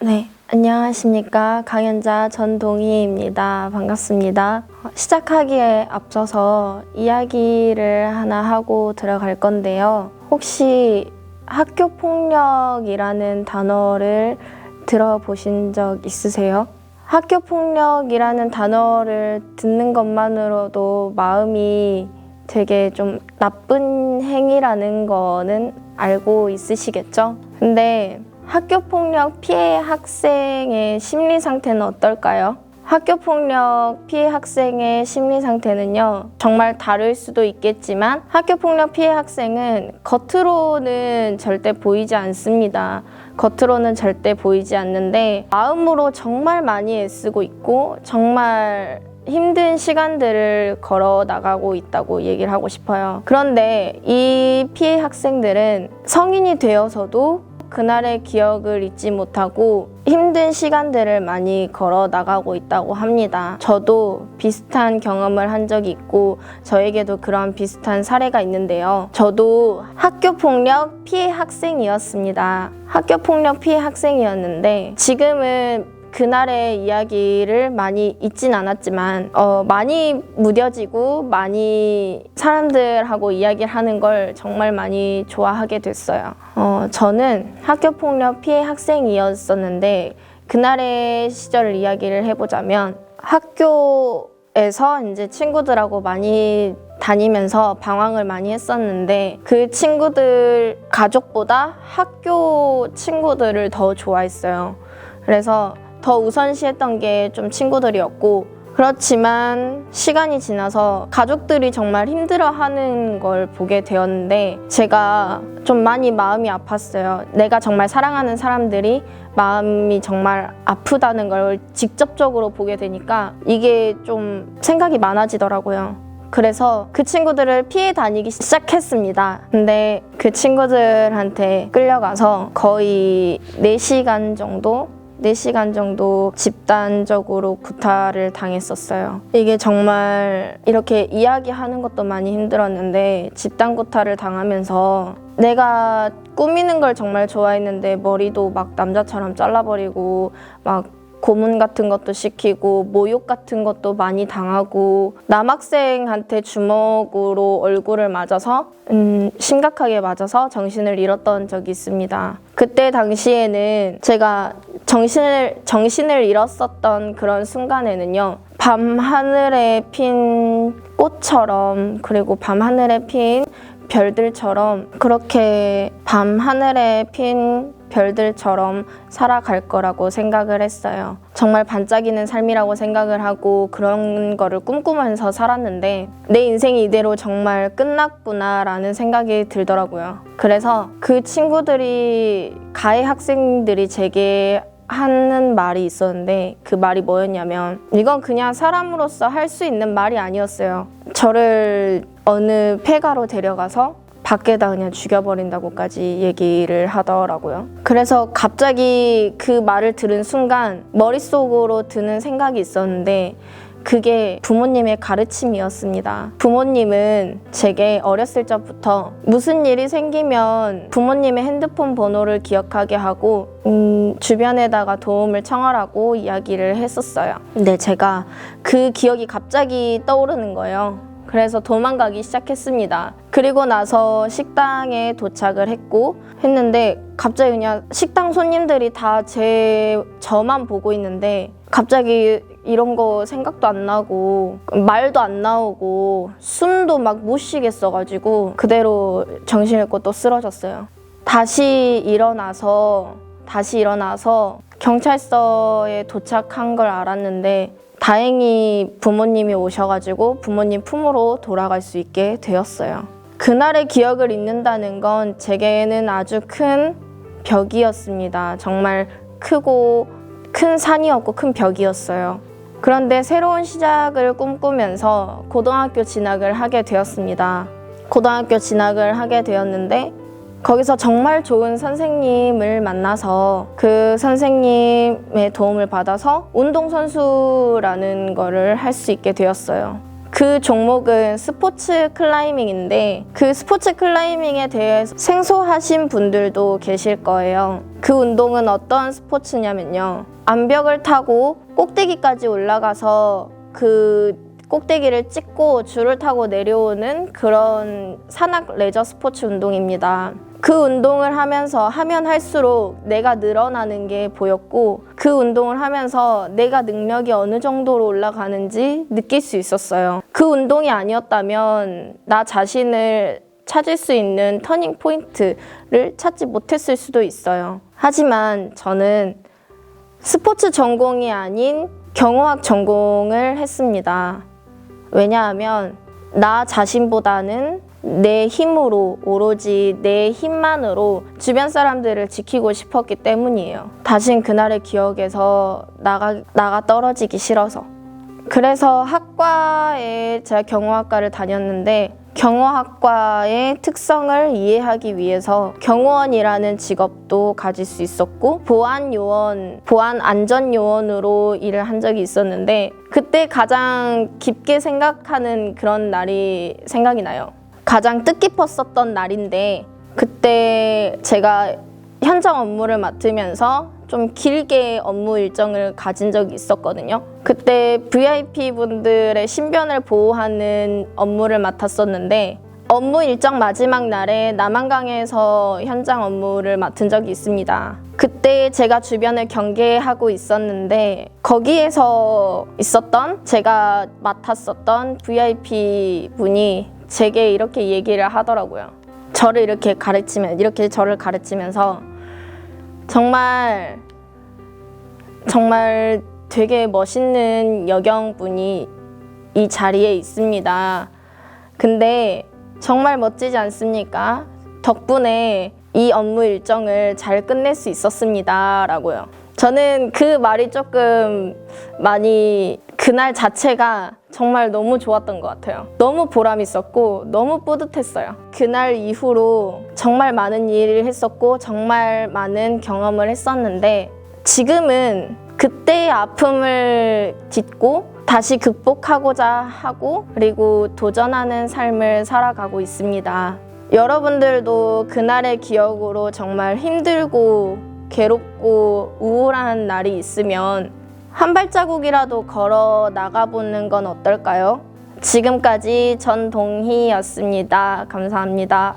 네, 안녕하십니까. 강연자 전동희입니다. 반갑습니다. 어, 시작하기에 앞서서 이야기를 하나 하고 들어갈 건데요. 혹시 학교 폭력이라는 단어를 들어보신 적 있으세요? 학교 폭력이라는 단어를 듣는 것만으로도 마음이 되게 좀 나쁜 행위라는 거는 알고 있으시겠죠? 근데 학교 폭력 피해 학생의 심리 상태는 어떨까요? 학교 폭력 피해 학생의 심리 상태는요, 정말 다를 수도 있겠지만, 학교 폭력 피해 학생은 겉으로는 절대 보이지 않습니다. 겉으로는 절대 보이지 않는데, 마음으로 정말 많이 애쓰고 있고, 정말 힘든 시간들을 걸어 나가고 있다고 얘기를 하고 싶어요. 그런데 이 피해 학생들은 성인이 되어서도 그날의 기억을 잊지 못하고 힘든 시간들을 많이 걸어 나가고 있다고 합니다. 저도 비슷한 경험을 한 적이 있고 저에게도 그런 비슷한 사례가 있는데요. 저도 학교 폭력 피해 학생이었습니다. 학교 폭력 피해 학생이었는데 지금은 그날의 이야기를 많이 잊진 않았지만 어, 많이 무뎌지고 많이 사람들하고 이야기를 하는 걸 정말 많이 좋아하게 됐어요. 어, 저는 학교 폭력 피해 학생이었었는데 그날의 시절을 이야기를 해보자면 학교에서 이제 친구들하고 많이 다니면서 방황을 많이 했었는데 그 친구들 가족보다 학교 친구들을 더 좋아했어요. 그래서 더 우선시했던 게 좀 친구들이었고 그렇지만 시간이 지나서 가족들이 정말 힘들어하는 걸 보게 되었는데 제가 좀 많이 마음이 아팠어요. 내가 정말 사랑하는 사람들이 마음이 정말 아프다는 걸 직접적으로 보게 되니까 이게 좀 생각이 많아지더라고요. 그래서 그 친구들을 피해 다니기 시작했습니다. 근데 그 친구들한테 끌려가서 거의 4시간 정도 4시간 정도 집단적으로 구타를 당했었어요. 이게 정말 이렇게 이야기하는 것도 많이 힘들었는데 집단 구타를 당하면서 내가 꾸미는 걸 정말 좋아했는데 머리도 막 남자처럼 잘라버리고 막 고문 같은 것도 시키고 모욕 같은 것도 많이 당하고 남학생한테 주먹으로 얼굴을 맞아서 음, 심각하게 맞아서 정신을 잃었던 적이 있습니다. 그때 당시에는 제가 정신을 정신을 잃었었던 그런 순간에는요. 밤 하늘에 핀 꽃처럼 그리고 밤 하늘에 핀 별들처럼 그렇게 밤 하늘에 핀 별들처럼 살아갈 거라고 생각을 했어요. 정말 반짝이는 삶이라고 생각을 하고 그런 거를 꿈꾸면서 살았는데 내 인생이 이대로 정말 끝났구나라는 생각이 들더라고요. 그래서 그 친구들이 가해 학생들이 제게 하는 말이 있었는데 그 말이 뭐였냐면 이건 그냥 사람으로서 할 수 있는 말이 아니었어요. 저를 어느 폐가로 데려가서 밖에다 그냥 죽여버린다고까지 얘기를 하더라고요. 그래서 갑자기 그 말을 들은 순간 머릿속으로 드는 생각이 있었는데 그게 부모님의 가르침이었습니다. 부모님은 제게 어렸을 적부터 무슨 일이 생기면 부모님의 핸드폰 번호를 기억하게 하고 음, 주변에다가 도움을 청하라고 이야기를 했었어요. 근데 제가 그 기억이 갑자기 떠오르는 거예요. 그래서 도망가기 시작했습니다. 그리고 나서 식당에 도착을 했고 했는데 갑자기 그냥 식당 손님들이 다 제 저만 보고 있는데 갑자기 이런 거 생각도 안 나고 말도 안 나오고 숨도 막 못 쉬겠어가지고 그대로 정신을 잃고 또 쓰러졌어요. 다시 일어나서 다시 일어나서 경찰서에 도착한 걸 알았는데 다행히 부모님이 오셔가지고 부모님 품으로 돌아갈 수 있게 되었어요. 그날의 기억을 잊는다는 건 제게는 아주 큰 벽이었습니다. 정말 크고 큰 산이었고 큰 벽이었어요. 그런데 새로운 시작을 꿈꾸면서 고등학교 진학을 하게 되었습니다. 고등학교 진학을 하게 되었는데 거기서 정말 좋은 선생님을 만나서 그 선생님의 도움을 받아서 운동선수라는 거를 할 수 있게 되었어요. 그 종목은 스포츠 클라이밍인데 그 스포츠 클라이밍에 대해서 생소하신 분들도 계실 거예요. 그 운동은 어떤 스포츠냐면요. 암벽을 타고 꼭대기까지 올라가서 그 꼭대기를 찍고 줄을 타고 내려오는 그런 산악 레저 스포츠 운동입니다. 그 운동을 하면서 하면 할수록 내가 늘어나는 게 보였고 그 운동을 하면서 내가 능력이 어느 정도로 올라가는지 느낄 수 있었어요. 그 운동이 아니었다면 나 자신을 찾을 수 있는 터닝 포인트를 찾지 못했을 수도 있어요. 하지만 저는 스포츠 전공이 아닌 경호학 전공을 했습니다. 왜냐하면 나 자신보다는 내 힘으로 오로지 내 힘만으로 주변 사람들을 지키고 싶었기 때문이에요. 다신 그날의 기억에서 나가 나가 떨어지기 싫어서. 그래서 학과에 제가 경호학과를 다녔는데 경호학과의 특성을 이해하기 위해서 경호원이라는 직업도 가질 수 있었고 보안 요원, 보안 안전 요원으로 일을 한 적이 있었는데 그때 가장 깊게 생각하는 그런 날이 생각이 나요. 가장 뜻깊었었던 날인데 그때 제가 현장 업무를 맡으면서 좀 길게 업무 일정을 가진 적이 있었거든요. 그때 VIP 분들의 신변을 보호하는 업무를 맡았었는데 업무 일정 마지막 날에 남한강에서 현장 업무를 맡은 적이 있습니다. 그때 제가 주변을 경계하고 있었는데 거기에서 있었던 제가 맡았었던 VIP 분이 제게 이렇게 얘기를 하더라고요. 저를 이렇게 가르치면 이렇게 저를 가르치면서 정말 정말 되게 멋있는 여경분이 이 자리에 있습니다. 근데 정말 멋지지 않습니까? 덕분에 이 업무 일정을 잘 끝낼 수 있었습니다. 라고요. 저는 그 말이 조금 많이 그날 자체가 정말 너무 좋았던 것 같아요. 너무 보람 있었고 너무 뿌듯했어요. 그날 이후로 정말 많은 일을 했었고 정말 많은 경험을 했었는데 지금은 그때의 아픔을 딛고 다시 극복하고자 하고 그리고 도전하는 삶을 살아가고 있습니다. 여러분들도 그날의 기억으로 정말 힘들고 괴롭고 우울한 날이 있으면 한 발자국이라도 걸어 나가보는 건 어떨까요? 지금까지 전동희였습니다. 감사합니다.